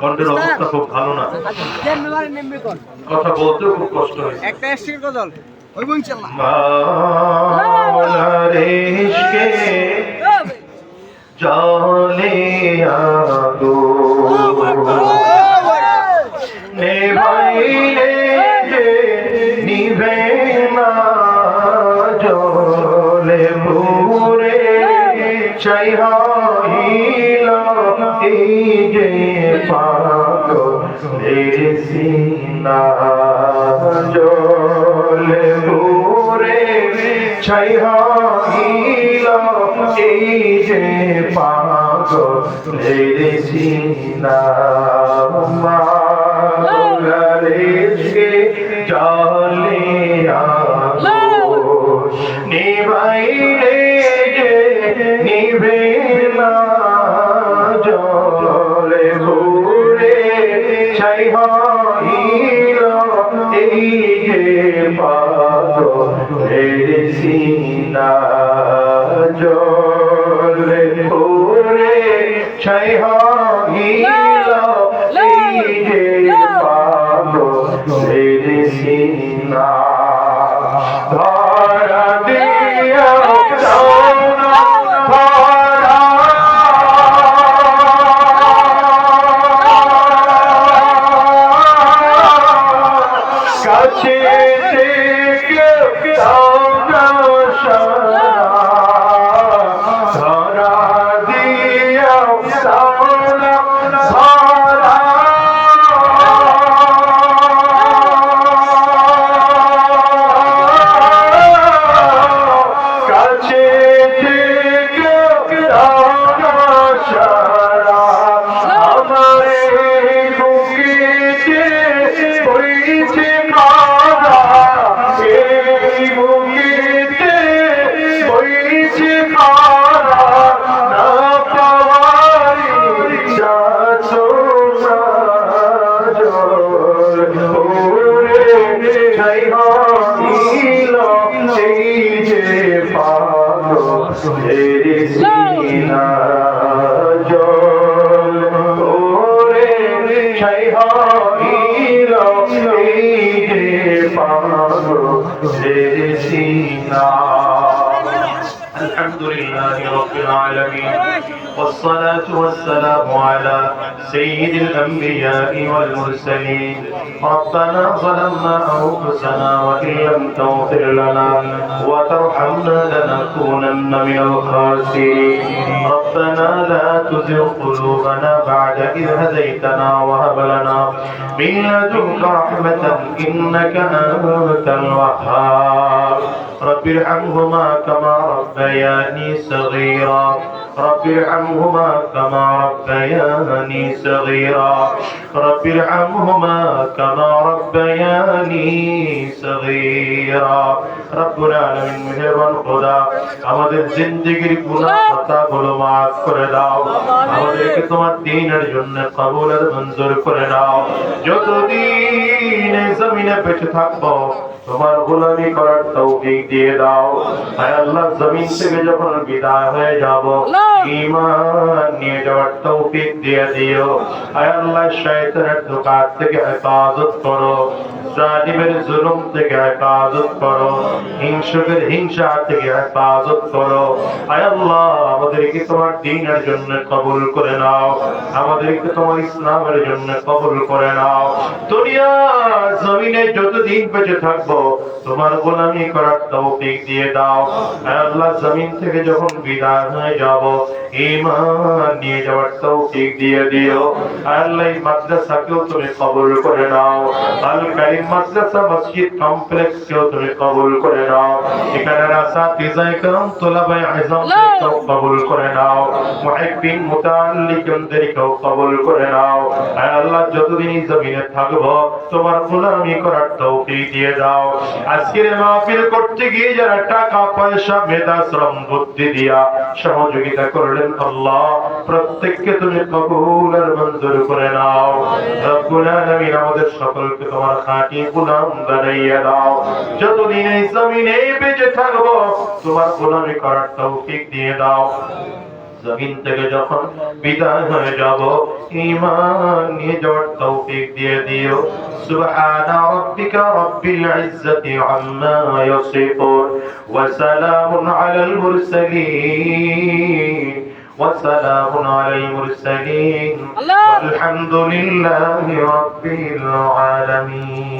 কণ্ঠের অবস্থা খুব ভালো না। কথা বলতেও খুব কষ্ট হয়েছে। একটা এসটির গজল ওই মাওলার জলে আগো নেভাইলে যে নিভে না জলে পুরে চাই হইল এই যে পাগলের জলে পুরে ছাই হইল এই যে পাগলের সিনা মাগলেরকে জলে জলে পুরে ছাই হইল এই যে পাগলের সিনা। ছাই হইল সেই যে পালো জল? ওরে ছাই হইল সেই যে পালো সিনা الحمد لله رب العالمين والصلاة والسلام على سيد الأنبياء والمرسلين. ربنا ظلمنا أنفسنا وإن لم تغفر لنا وترحمنا لنكونن من الخاسرين. ربنا لا تزغ قلوبنا بعد إذ هديتنا وهب لنا من لدنك رحمة إنك أنت الوهاب. رب ارحمهما كما ربياني صغيرا رب ارحمهما كما ربياني صغيرا رب ارحمهما كما ربياني صغيرا رب العالمين মেহেরবান খোদা আমাদের জিন্দেগির গুনাহ খাতাগুলো মাফ করে দাও আমাদেরকে তোমার দ্বীনের জন্য কবুল আর মঞ্জুর করে নাও যতদিন এই জমিনে বেঁচে থাকবো তোমার গোলামি করার তৌফিক দিয়ে দাও হায় আল্লাহ জমিন থেকে যখন বিদায় হয়ে যাব ঈমান নিয়ে যাওয়ার তৌফিক দিয়ে দিও। হায় আল্লাহ শয়তানের ধোঁকা থেকে হেফাজত করো। জালিমের জুলুম থেকে হেফাজত করো। হিংসুকের হিংসা থেকে হেফাজত করো। হায় আল্লাহ আমাদেরকে তোমার দ্বীনের জন্য কবুল করে নাও। আমাদেরকে তোমার ইসলামের জন্য কবুল করে নাও। দুনিয়া জমিনে যতদিন বেঁচে থাকব তোমার গোলামি করার তৌফিক দিয়ে দাও। আয় আল্লাহ জমিন থেকে যখন বিদায় হয়ে যাব ইমান নিয়ে যাওয়ার তৌফিক দিয়ে দিও। আল্লাহ মাদ্রাসাকেও তুমি কবুল করে নাও। আল কারিম মাদ্রাসা মসজিদ কমপ্লেক্সকেও তুমি কবুল করে নাও। এখানে রাসা তিজাই কাম তোলাবাই আজম কবুল করে নাও। কবুল করে নাও। আল্লাহ যতদিন জমিনে থাকব তোমার গোলামি করার তৌফিক দিয়ে দাও। আজকের মাহফিল করতে গিয়ে যারা টাকা পয়সা মেধা শ্রম বুদ্ধি দিয়া সহযোগিতা করলেন আল্লাহ। প্রত্যেককে তুমি কবুল আর মঞ্জুর করে নাও। রব্বুল আমাদের সকলকে তোমার খাঁটি গোলাম বানাইয়া দাও। যতদিন এই জমিনে বেঁচে থাকব, তোমার গোলামি করার তৌফিক দিয়ে দাও। জমিন থেকে যখন বিদায় হয়ে যাব ঈমান নিয়ে যাওয়ার তৌফিক দিয়ে দিও সুবহানা রাব্বিকা রাব্বিল ইজ্জাতি আম্মা ইয়াসিফুন ওয়া সালামুন আলাল মুরসালিন وسلام على المرسلين والحمد لله رب العالمين